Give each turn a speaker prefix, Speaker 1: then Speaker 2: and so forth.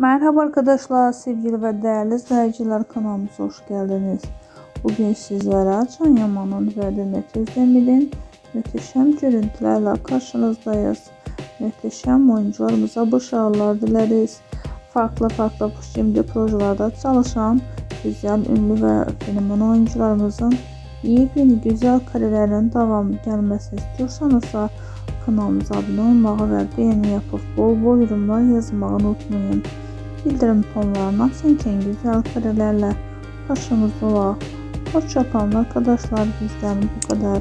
Speaker 1: Merhaba arkadaşlar, sevgili ve değerli izleyiciler kanalımıza hoş geldiniz. Bugün sizlere Can Yaman'ın ve Demet Özdemir'in muhteşem görüntülerle karşınızdayız. Muhteşem oyuncularımıza başarılar dileriz. Farklı farklı şimdi projelerde çalışan güzel, ünlü ve fenomen oyuncularımızın iyi gün güzel kariyerlerinin devamı gelmesi istiyorsanız da kanalımıza abone olmağı ve beğeni yapıp bol bol yorumlar yazmayı unutmayın. Bildirim tonlarını açınken güzel karelerle karşınızda var. Hoşçakalın arkadaşlar bizden bu kadar.